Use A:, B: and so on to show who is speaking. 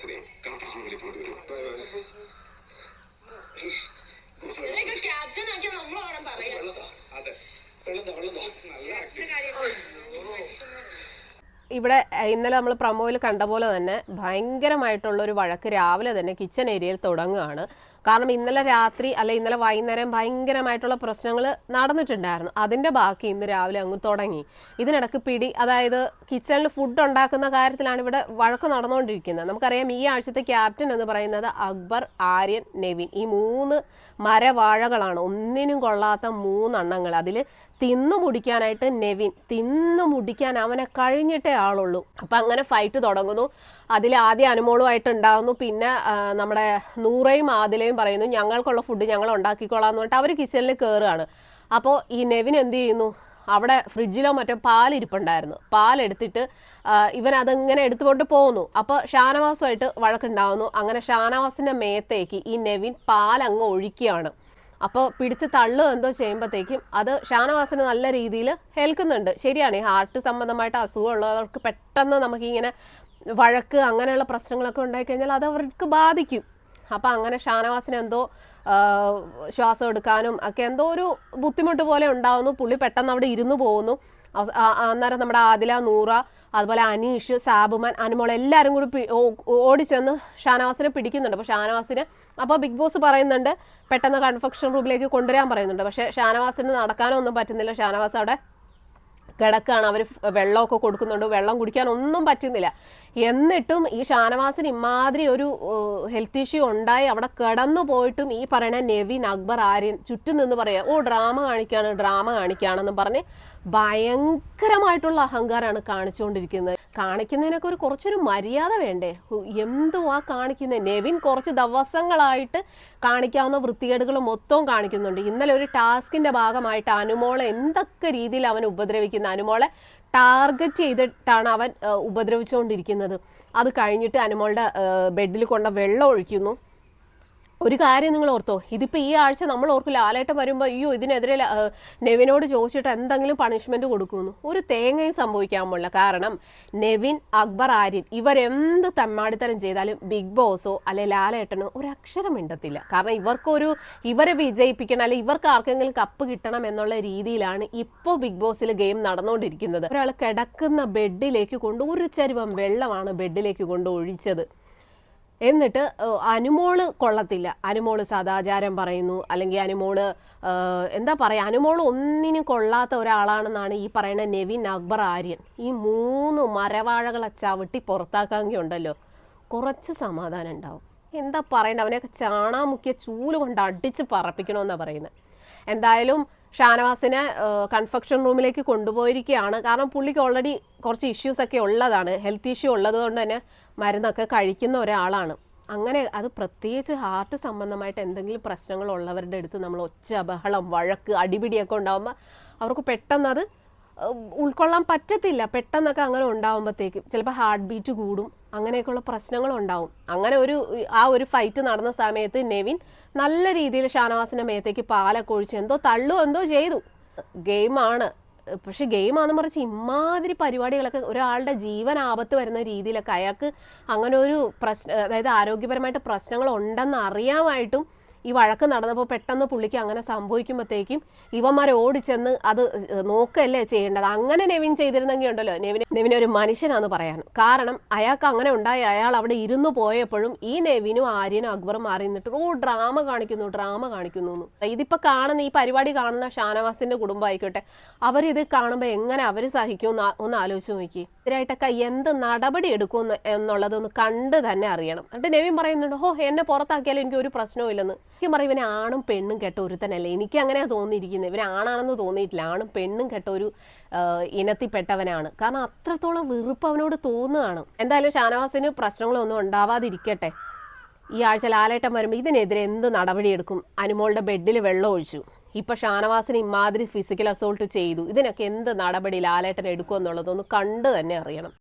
A: sufrir.
B: ഇവിടെ ഇന്നലെ നമ്മൾ പ്രമോയിൽ കണ്ട പോലെ തന്നെ ഭയങ്കരമായിട്ടുള്ള ഒരു വഴക്ക് രാവിലെ തന്നെ കിച്ചൺ ഏരിയയിൽ തുടങ്ങുകയാണ്. കാരണം ഇന്നലെ രാത്രി അല്ലെ ഇന്നലെ വൈകുന്നേരം ഭയങ്കരമായിട്ടുള്ള പ്രശ്നങ്ങൾ നടന്നിട്ടുണ്ടായിരുന്നു. അതിന്റെ ബാക്കി ഇന്ന് രാവിലെ അങ്ങ് തുടങ്ങി. ഇതിനിടക്ക് പിടി അതായത് കിച്ചണിൽ ഫുഡ് ഉണ്ടാക്കുന്ന കാര്യത്തിലാണ് ഇവിടെ വഴക്ക് നടന്നുകൊണ്ടിരിക്കുന്നത്. നമുക്കറിയാം ഈ ആഴ്ചത്തെ ക്യാപ്റ്റൻ എന്ന് പറയുന്നത് അക്ബർ ആര്യൻ നെവിൻ. ഈ മൂന്ന് മരവാഴകളാണ്. ഒന്നിനും കൊള്ളാത്ത മൂന്നെണ്ണങ്ങൾ അതിൽ തിന്നു മുടിക്കാനായിട്ട് നെവിൻ തിന്നു മുടിക്കാൻ അവനെ കഴിഞ്ഞിട്ടേ ആളുള്ളൂ. അപ്പം അങ്ങനെ ഫൈറ്റ് തുടങ്ങുന്നു. അതിൽ ആദ്യം അനുമോളുമായിട്ട് ഉണ്ടാകുന്നു പിന്നെ നമ്മുടെ നൂറയും ആദിലയും പറയുന്നു ഞങ്ങൾക്കുള്ള ഫുഡ് ഞങ്ങൾ ഉണ്ടാക്കിക്കോളാം എന്ന് പറഞ്ഞിട്ട് അവർ കിച്ചണിൽ കയറുകയാണ് അപ്പോൾ ഈ നെവിൻ എന്ത് ചെയ്യുന്നു? അവിടെ ഫ്രിഡ്ജിലോ മറ്റോ പാലിരിപ്പുണ്ടായിരുന്നു. പാലെടുത്തിട്ട് ഇവൻ അതിങ്ങനെ എടുത്തുകൊണ്ട് പോകുന്നു. അപ്പോൾ ഷാനവാസുമായിട്ട് വഴക്കുണ്ടാവുന്നു. അങ്ങനെ ഷാനവാസിന്റെ മേത്തേക്ക് ഈ നെവിൻ പാൽ ഒഴിക്കുകയാണ്. അപ്പോൾ പിടിച്ച് തള്ളു എന്തോ ചെയ്യുമ്പോഴത്തേക്കും അത് ഷാനവാസിന് നല്ല രീതിയിൽ ഹെൽക്കുന്നുണ്ട്. ശരിയാണ് ഈ ഹാർട്ട് സംബന്ധമായിട്ട് അസുഖമുള്ളവർക്ക് പെട്ടെന്ന് നമുക്കിങ്ങനെ വഴക്ക് അങ്ങനെയുള്ള പ്രശ്നങ്ങളൊക്കെ ഉണ്ടായിക്കഴിഞ്ഞാൽ അത് അവർക്ക് ബാധിക്കും. അപ്പോൾ അങ്ങനെ ഷാനവാസിന് എന്തോ ശ്വാസം എടുക്കാനും ഒക്കെ എന്തോ ഒരു ബുദ്ധിമുട്ട് പോലെ ഉണ്ടാവുന്നു. പുള്ളി പെട്ടെന്ന് അവിടെ ഇരുന്നു പോകുന്നു. അന്നേരം നമ്മുടെ ആദില നൂറ അതുപോലെ അനീഷ് സാബുമാൻ അനുമോൾ എല്ലാവരും കൂടി ഓടി ചെന്ന് ഓടിച്ചെന്ന് ഷാനവാസിനെ പിടിക്കുന്നുണ്ട്. അപ്പോൾ ഷാനവാസിന് അപ്പോൾ ബിഗ് ബോസ് പറയുന്നുണ്ട് പെട്ടെന്ന് കൺഫെക്ഷൻ റൂമിലേക്ക് കൊണ്ടുവരാൻ പറയുന്നുണ്ട്. പക്ഷേ ഷാനവാസിന് നടക്കാനോ ഒന്നും പറ്റുന്നില്ല. ഷാനവാസ് അവിടെ കിടക്കാണ്. അവർ വെള്ളമൊക്കെ കൊടുക്കുന്നുണ്ട്. വെള്ളം കുടിക്കാൻ ഒന്നും പറ്റുന്നില്ല. എന്നിട്ടും ഈ ഷാനവാസിന് ഇമാതിരി ഒരു ഹെൽത്ത് ഇഷ്യൂ ഉണ്ടായി. അവിടെ കിടന്നു പോയിട്ടും ഈ പറയണ നെവിൻ അക്ബർ ആര്യൻ ചുറ്റും നിന്ന് പറയാ ഓ ഡ്രാമ കാണിക്കുകയാണ് ഡ്രാമ കാണിക്കുകയാണെന്നും പറഞ്ഞ് ഭയങ്കരമായിട്ടുള്ള അഹങ്കാരമാണ് കാണിച്ചുകൊണ്ടിരിക്കുന്നത്. കാണിക്കുന്നതിനൊക്കെ ഒരു കുറച്ചൊരു മര്യാദ വേണ്ടേ? എന്തോ ആ കാണിക്കുന്നത് നെവിൻ കുറച്ച് ദിവസങ്ങളായിട്ട് കാണിക്കാവുന്ന വൃത്തികേടുകൾ മൊത്തവും കാണിക്കുന്നുണ്ട്. ഇന്നലെ ഒരു ടാസ്കിന്റെ ഭാഗമായിട്ട് അനുമോളെ എന്തൊക്കെ രീതിയിൽ അവൻ ഉപദ്രവിക്കുന്ന? അനുമോളെ ടാർഗറ്റ് ചെയ്തിട്ടാണ് അവൻ ഉപദ്രവിച്ചുകൊണ്ടിരിക്കുന്നത്. അത് കഴിഞ്ഞിട്ട് അനുമോളുടെ ബെഡിൽ കൊണ്ട വെള്ളം ഒഴിക്കുന്നു. ഒരു കാര്യം നിങ്ങൾ ഓർത്തോ. ഇതിപ്പോൾ ഈ ആഴ്ച നമ്മൾ ഓർക്കും ആലേട്ടം വരുമ്പോൾ അയ്യോ ഇതിനെതിരെ നെവിനോട് ചോദിച്ചിട്ട് എന്തെങ്കിലും പണിഷ്മെന്റ് കൊടുക്കുമെന്ന്. ഒരു തേങ്ങയും സംഭവിക്കാൻ പോലുള്ള കാരണം നെവിൻ അക്ബർ ആര്യൻ ഇവരെന്ത് തമ്മാടിത്തരം ചെയ്താലും ബിഗ് ബോസോ അല്ലെ ലാലേട്ടനോ ഒരു അക്ഷരം മിണ്ടത്തില്ല. കാരണം ഇവർക്കൊരു ഇവരെ വിജയിപ്പിക്കണം അല്ലെ ഇവർക്ക് ആർക്കെങ്കിലും കപ്പ് കിട്ടണം എന്നുള്ള രീതിയിലാണ് ഇപ്പോൾ ബിഗ് ബോസിൽ ഗെയിം നടന്നുകൊണ്ടിരിക്കുന്നത് ഒരാൾ കിടക്കുന്ന ബെഡിലേക്ക് കൊണ്ട് ഒരു ചരുവം വെള്ളമാണ് ബെഡിലേക്ക് കൊണ്ട് ഒഴിച്ചത്. എന്നിട്ട് അനുമോൾ കൊള്ളത്തില്ല. അനുമോൾ സദാചാരം പറയുന്നു. അല്ലെങ്കിൽ അനുമോൾ എന്താ പറയുക അനുമോൾ ഒന്നിനും കൊള്ളാത്ത ഒരാളാണെന്നാണ് ഈ പറയുന്ന നെവിൻ അക്ബർ ആര്യൻ. ഈ മൂന്ന് മരവാഴകളെ ചവിട്ടി പുറത്താക്കാമെങ്കിൽ ഉണ്ടല്ലോ കുറച്ച് സമാധാനം ഉണ്ടാവും. എന്താ പറയണ്ട അവനെയൊക്കെ ചാണാമുക്കിയ ചൂൽ കൊണ്ട് അടിച്ച് പറപ്പിക്കണമെന്നാണ് പറയുന്നത് എന്തായാലും ഷാനവാസിനെ കൺഫെക്ഷൻ റൂമിലേക്ക് കൊണ്ടുപോയിരിക്കുകയാണ്. കാരണം പുള്ളിക്ക് ഓൾറെഡി കുറച്ച് ഇഷ്യൂസ് ഒക്കെ ഉള്ളതാണ്. ഹെൽത്ത് ഇഷ്യൂ ഉള്ളത് കൊണ്ട് തന്നെ മരുന്നൊക്കെ കഴിക്കുന്ന ഒരാളാണ്. അങ്ങനെ അത് പ്രത്യേകിച്ച് ഹാർട്ട് സംബന്ധമായിട്ട് എന്തെങ്കിലും പ്രശ്നങ്ങൾ ഉള്ളവരുടെ അടുത്ത് നമ്മൾ ഒച്ച ബഹളം വഴക്ക് അടിപിടിയൊക്കെ ഉണ്ടാകുമ്പോൾ അവർക്ക് പെട്ടെന്ന് അത് ഉൾക്കൊള്ളാൻ പറ്റത്തില്ല. പെട്ടെന്നൊക്കെ അങ്ങനെ ഉണ്ടാകുമ്പോഴത്തേക്കും ചിലപ്പോൾ ഹാർട്ട് ബീറ്റ് കൂടും. അങ്ങനെയൊക്കെയുള്ള പ്രശ്നങ്ങൾ ഉണ്ടാവും. അങ്ങനെ ഒരു ആ ഒരു ഫൈറ്റ് നടന്ന സമയത്ത് നെവിൻ നല്ല രീതിയിൽ ഷാനവാസിന്റെ മേത്തേക്ക് പാലൊക്കെ ഒഴിച്ച് എന്തോ തള്ളു എന്തോ ചെയ്തു. ഗെയിമാണ്. പക്ഷെ ഗെയിമാണെന്ന് മറിച്ച് ഇമാതിരി പരിപാടികളൊക്കെ ഒരാളുടെ ജീവൻ ആപത്ത് വരുന്ന രീതിയിലൊക്കെ അയാൾക്ക് അങ്ങനെ ഒരു പ്രശ്ന അതായത് ആരോഗ്യപരമായിട്ട് പ്രശ്നങ്ങൾ ഉണ്ടെന്ന് അറിയാമായിട്ടും ഈ വഴക്ക് നടന്നപ്പോൾ പെട്ടെന്ന് പുള്ളിക്ക് അങ്ങനെ സംഭവിക്കുമ്പോഴത്തേക്കും ഇവന്മാരെ ഓടിച്ചെന്ന് അത് നോക്കല്ലേ ചെയ്യേണ്ടത്. അങ്ങനെ നെവിൻ ചെയ്തിരുന്നെങ്കിൽ ഉണ്ടല്ലോ. നെവിൻ നെവിൻ ഒരു മനുഷ്യനാന്ന് പറയാൻ. കാരണം അയാൾക്ക് അങ്ങനെ ഉണ്ടായി അയാൾ അവിടെ ഇരുന്ന് പോയപ്പോഴും ഈ നെവിനും ആര്യനും അക്ബറും മാറി നിന്നിട്ട് ഓ ഡ്രാമ കാണിക്കുന്നു ഡ്രാമ കാണിക്കുന്നു ഇതിപ്പോൾ ഇതിപ്പോ കാണുന്ന ഈ പരിപാടി കാണുന്ന ഷാനവാസിന്റെ കുടുംബം ആയിക്കോട്ടെ അവരിത് കാണുമ്പോൾ എങ്ങനെ അവർ സഹിക്കും ഒന്ന് ആലോചിച്ച് നോക്കി ഇതിനായിട്ടൊക്കെ എന്ത് നടപടി എടുക്കും എന്ന് എന്നുള്ളതൊന്ന് കണ്ട് തന്നെ അറിയണം. എന്നിട്ട് നെവിൻ പറയുന്നുണ്ട് ഓ എന്നെ പുറത്താക്കിയാലും എനിക്ക് ഒരു പ്രശ്നവും ഇല്ലെന്ന്. എനിക്ക് പറയും ഇവനെ ആണും പെണ്ണും കെട്ട ഒരുത്തനല്ലേ. എനിക്ക് അങ്ങനെ തോന്നിയിരിക്കുന്നത് ഇവൻ ആണാണെന്ന് തോന്നിയിട്ടില്ല. ആണും പെണ്ണും കെട്ട ഒരു ഇനത്തിൽപ്പെട്ടവനാണ്. കാരണം അത്രത്തോളം വെറുപ്പ് അവനോട് തോന്നുകയാണ്. എന്തായാലും ഷാനവാസിന് പ്രശ്നങ്ങളൊന്നും ഉണ്ടാവാതിരിക്കട്ടെ. ഈ ആഴ്ച ലാലേട്ടൻ വരുമ്പോൾ ഇതിനെതിരെ എന്ത് നടപടിയെടുക്കും? അനുമോളുടെ ബെഡിൽ വെള്ളം ഒഴിച്ചു. ഇപ്പൊ ഷാനവാസിന് ഇമാതിരി ഫിസിക്കൽ അസോൾട്ട് ചെയ്തു. ഇതിനൊക്കെ എന്ത് നടപടി ലാലേട്ടൻ എടുക്കുമെന്നുള്ളതൊന്ന് കണ്ടു തന്നെ അറിയണം.